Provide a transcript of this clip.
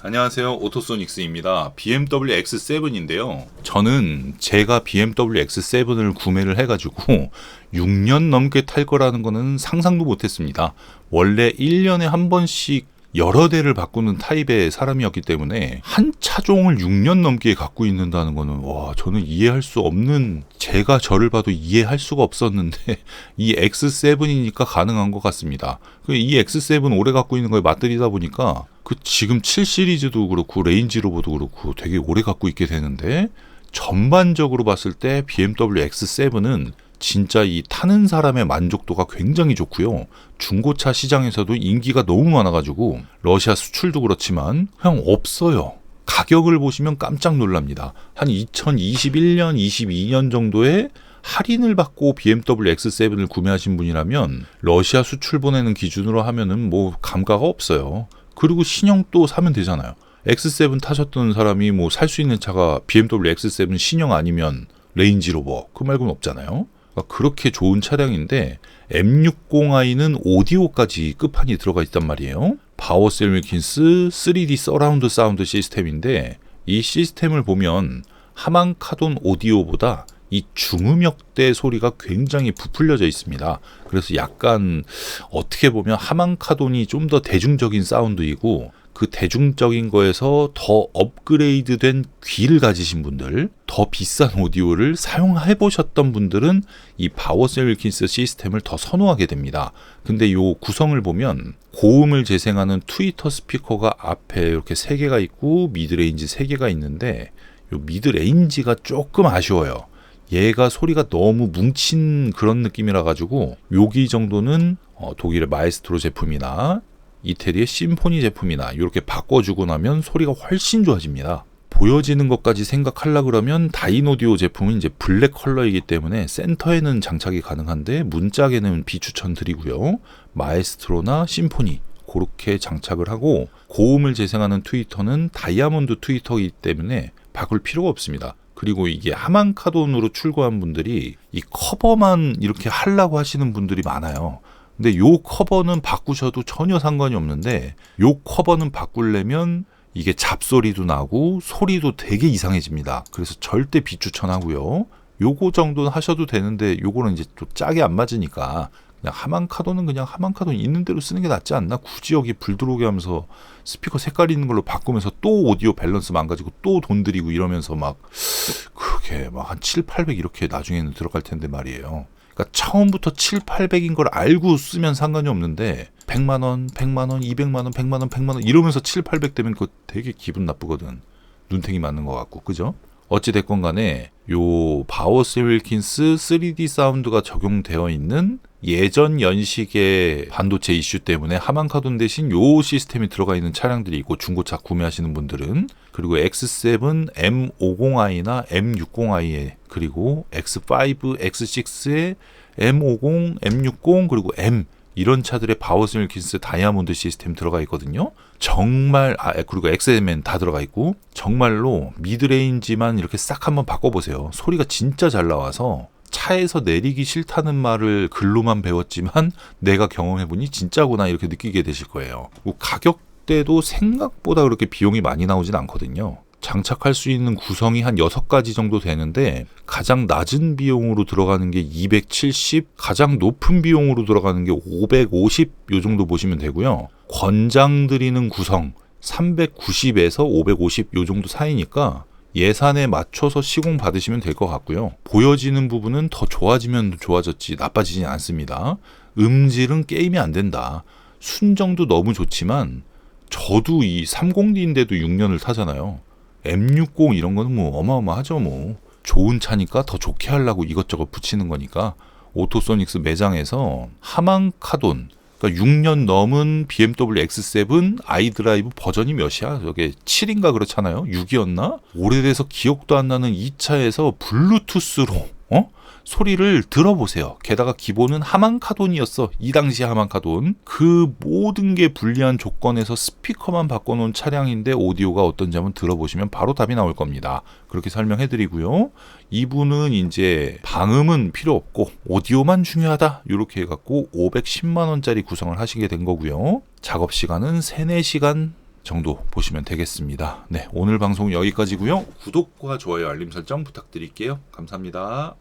안녕하세요. 오토소닉스입니다. BMW X7인데요. 저는 제가 BMW X7을 구매를 해가지고 6년 넘게 탈 거라는 거는 상상도 못했습니다. 원래 1년에 한 번씩 여러 대를 바꾸는 타입의 사람이었기 때문에 한 차종을 6년 넘게 갖고 있는다는 거는 와 저는 이해할 수 없는 제가 저를 봐도 이해할 수가 없었는데 이 X7이니까 가능한 것 같습니다. 그이 X7 오래 갖고 있는 거에 맞들이다 보니까 그 지금 7 시리즈도 그렇고 레인지 로버도 그렇고 되게 오래 갖고 있게 되는데 전반적으로 봤을 때 BMW X7은 진짜 이 타는 사람의 만족도가 굉장히 좋고요. 중고차 시장에서도 인기가 너무 많아가지고 러시아 수출도 그렇지만 그냥 없어요. 가격을 보시면 깜짝 놀랍니다. 한 2021년, 22년 정도에 할인을 받고 BMW X7을 구매하신 분이라면 러시아 수출 보내는 기준으로 하면은 뭐 감가가 없어요. 그리고 신형 또 사면 되잖아요. X7 타셨던 사람이 뭐 살 수 있는 차가 BMW X7 신형 아니면 레인지로버 그 말고는 없잖아요. 그러니까 그렇게 좋은 차량인데 M60i는 오디오까지 끝판이 들어가 있단 말이에요. 바워셀 윌킨스 3D 서라운드 사운드 시스템인데 이 시스템을 보면 하만카돈 오디오보다 이 중음역대 소리가 굉장히 부풀려져 있습니다. 그래서 약간 어떻게 보면 하만카돈이 좀 더 대중적인 사운드이고 그 대중적인 거에서 더 업그레이드 된 귀를 가지신 분들, 더 비싼 오디오를 사용해 보셨던 분들은 이 바워셀 윌킨스 시스템을 더 선호하게 됩니다. 근데 요 구성을 보면 고음을 재생하는 트위터 스피커가 앞에 이렇게 세 개가 있고 미드레인지 세 개가 있는데 요 미드레인지가 조금 아쉬워요. 얘가 소리가 너무 뭉친 그런 느낌이라 가지고 여기 정도는 어, 독일의 마에스트로 제품이나 이태리의 심포니 제품이나 이렇게 바꿔주고 나면 소리가 훨씬 좋아집니다. 보여지는 것까지 생각하려 그러면 다이노디오 제품은 이제 블랙 컬러이기 때문에 센터에는 장착이 가능한데 문짝에는 비추천 드리고요. 마에스트로나 심포니 그렇게 장착을 하고 고음을 재생하는 트위터는 다이아몬드 트위터이기 때문에 바꿀 필요가 없습니다. 그리고 이게 하만카돈으로 출고한 분들이 이 커버만 이렇게 하려고 하시는 분들이 많아요. 근데 요 커버는 바꾸셔도 전혀 상관이 없는데 요 커버는 바꾸려면 이게 잡소리도 나고 소리도 되게 이상해집니다. 그래서 절대 비추천하고요. 요거 정도는 하셔도 되는데 요거는 이제 또 짜게 안 맞으니까 그냥 하만카돈은 그냥 하만카돈 있는 대로 쓰는 게 낫지 않나? 굳이 여기 불 들어오게 하면서 스피커 색깔 있는 걸로 바꾸면서 또 오디오 밸런스 망가지고 또 돈 들이고 이러면서 막 그렇게 막 한 7, 800 이렇게 나중에는 들어갈 텐데 말이에요. 그러니까 처음부터 7, 800인 걸 알고 쓰면 상관이 없는데 100만 원, 100만 원, 200만 원, 100만 원, 100만 원 이러면서 7, 800 되면 그거 되게 기분 나쁘거든. 눈탱이 맞는 것 같고. 그죠? 어찌 됐건 간에 요 바워스 윌킨스 3D 사운드가 적용되어 있는 예전 연식의 반도체 이슈 때문에 하만카돈 대신 요 시스템이 들어가 있는 차량들이 있고 중고차 구매하시는 분들은 그리고 X7, M50i나 M60i에 그리고 X5, X6에 M50, M60 그리고 M 이런 차들의 바워스 윌킨스 다이아몬드 시스템 들어가 있거든요. 정말 아 그리고 XMN 다 들어가 있고 정말로 미드레인지만 이렇게 싹 한번 바꿔보세요. 소리가 진짜 잘 나와서 차에서 내리기 싫다는 말을 글로만 배웠지만 내가 경험해보니 진짜구나 이렇게 느끼게 되실 거예요. 가격대도 생각보다 그렇게 비용이 많이 나오진 않거든요. 장착할 수 있는 구성이 한 6가지 정도 되는데 가장 낮은 비용으로 들어가는 게 270, 가장 높은 비용으로 들어가는 게 550 요 정도 보시면 되고요. 권장 드리는 구성 390에서 550 요 정도 사이니까 예산에 맞춰서 시공 받으시면 될 것 같고요. 보여지는 부분은 더 좋아지면 좋아졌지 나빠지진 않습니다. 음질은 게임이 안 된다. 순정도 너무 좋지만 저도 이 30D인데도 6년을 타잖아요. M60 이런 거는 뭐 어마어마하죠 뭐. 좋은 차니까 더 좋게 하려고 이것저것 붙이는 거니까 오토소닉스 매장에서 하만카돈 그러니까 6년 넘은 BMW X7 아이드라이브 버전이 몇이야? 저게 7인가 그렇잖아요. 6이었나? 오래돼서 기억도 안 나는 이 차에서 블루투스로 어? 소리를 들어보세요. 게다가 기본은 하만카돈이었어. 이 당시 하만카돈. 그 모든 게 불리한 조건에서 스피커만 바꿔놓은 차량인데 오디오가 어떤지 한번 들어보시면 바로 답이 나올 겁니다. 그렇게 설명해드리고요. 이분은 이제 방음은 필요 없고 오디오만 중요하다. 이렇게 해갖고 510만 원짜리 구성을 하시게 된 거고요. 작업 시간은 3, 4시간 정도 보시면 되겠습니다. 네, 오늘 방송 여기까지고요. 구독과 좋아요, 알림 설정 부탁드릴게요. 감사합니다.